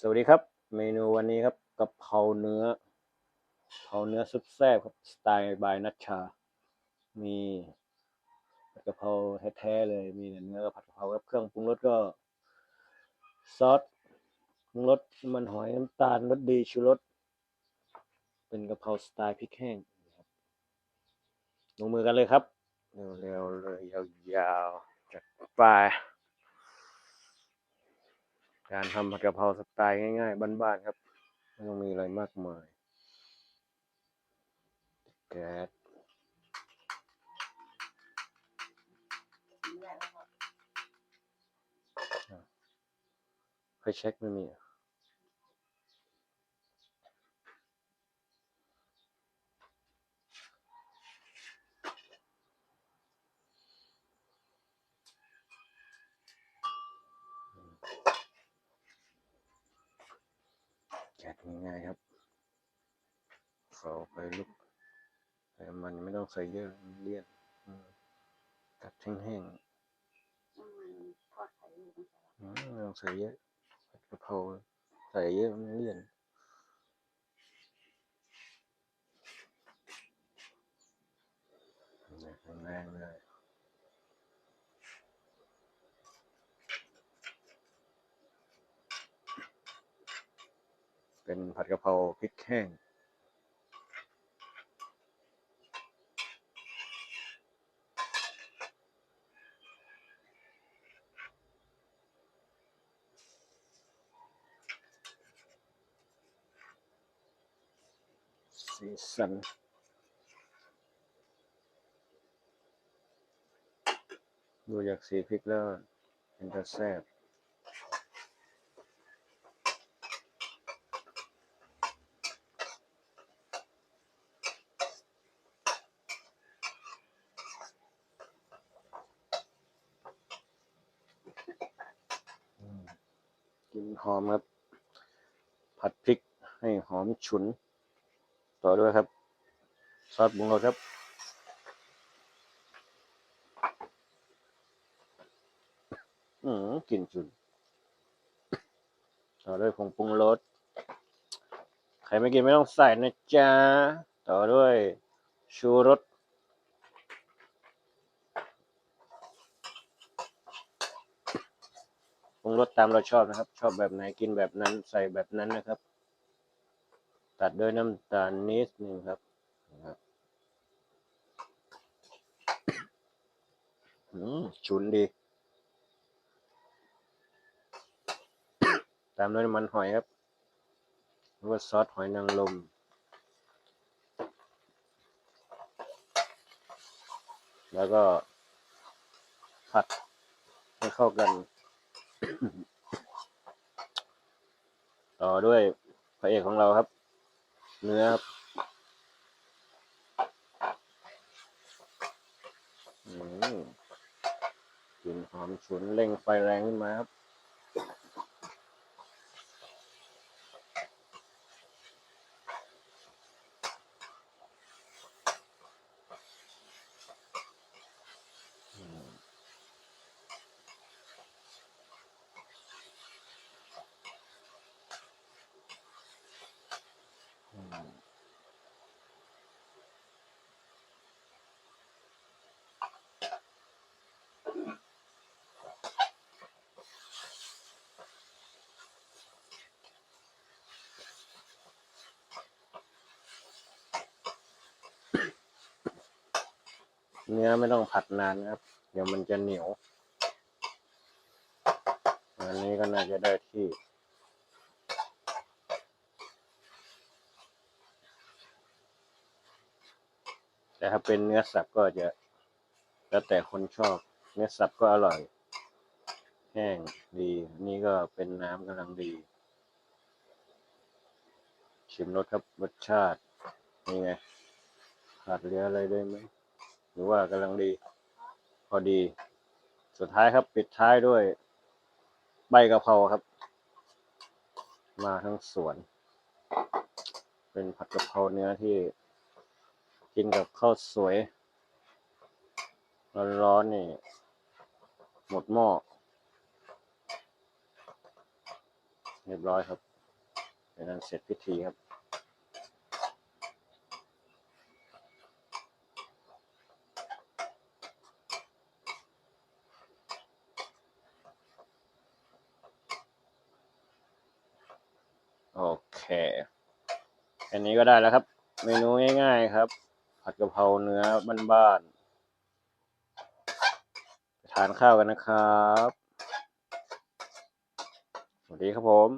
สวัสดีครับ เมนูวันนี้ครับกะเพราเนื้อกะเพราเนื้อสุดแซ่บครับสไตล์บายนัชชา มีผัดกะเพราแท้ๆเลย มีเนื้อกับผัดกะเพราครับเครื่องปรุงรสก็ ซอสปรุงรสมันหอยน้ำตาลรสดีชูรสเป็นกะเพราสไตล์พริกแห้งลงมือกันเลยครับเร็วๆเลยยาวๆจัดไป การทำผัดกะเพราสไตล์ง่าย ๆ บ้านๆครับ ไม่ต้องมีอะไรมากมายแก๊สไฟเช็คไม่มีอะ ง่ายๆครับเฝ้าไปลุกแต่มันไม่ต้องใส่เยอะเลี่ยนกัดแห้งๆไม่ต้องใส่เยอะผัดกะเพราใส่เยอะมันเลี่ยนแรงเลย เป็นผัดกะเพราพริกแห้งสีสันดูจากสีพริกแล้วเป็นจะแซบ กินหอมครับ ผัดพริกให้หอมฉุน ต่อด้วยครับ ซอสปรุงรสครับ อืมกลิ่นฉุน ต่อด้วยผงปรุงรส ใครไม่กินไม่ต้องใส่นะจ๊ะ ต่อด้วยชูรส ปรุ งรสตามเราชอบนะครับ ชอบแบบไหนกินแบบนั้นใส่แบบนั้นนะครับ ตัดด้วยน้ำตาลนิดนึงครับนะอืมชุนดี ตามด้วยน้ำมันหอยครับหรือว่าซอสหอยนางรมแล้วก็ผัดให้เข้ากัน ต่อด้วยพระเอกของเราครับ เนื้อครับอืมกลิ่นหอมฉุนเร่งไฟแรงขึ้นมาครับ เนื้อไม่ต้องผัดนานนะครับ เดี๋ยวมันจะเหนียว อันนี้ก็น่าจะได้ที่แต่ถ้าเป็นเนื้อสับก็จะแล้วแต่คนชอบ เนื้อสับก็อร่อย แห้งดี นี่ก็เป็นน้ำกำลังดี ชิมรสครับรสชาตินี่ไงขาดเหลืออะไรได้ไหม รือว่ากำลังดี พอดี สุดท้ายครับ ปิดท้ายด้วย ใบกะเพราครับ มาทั้งสวน เป็นผัดกะเพราเนื้อที่ กินกับข้าวสวย ร้อนๆนี่ หมดหม้อเรียบร้อยครับเป็นนั้นเสร็จพิธีครับ โอเคอันนี้ก็ได้แล้วครับ เมนูง่ายๆครับ ผัดกะเพราเนื้อบ้านๆทานข้าวกันนะครับ สวัสดีครับผม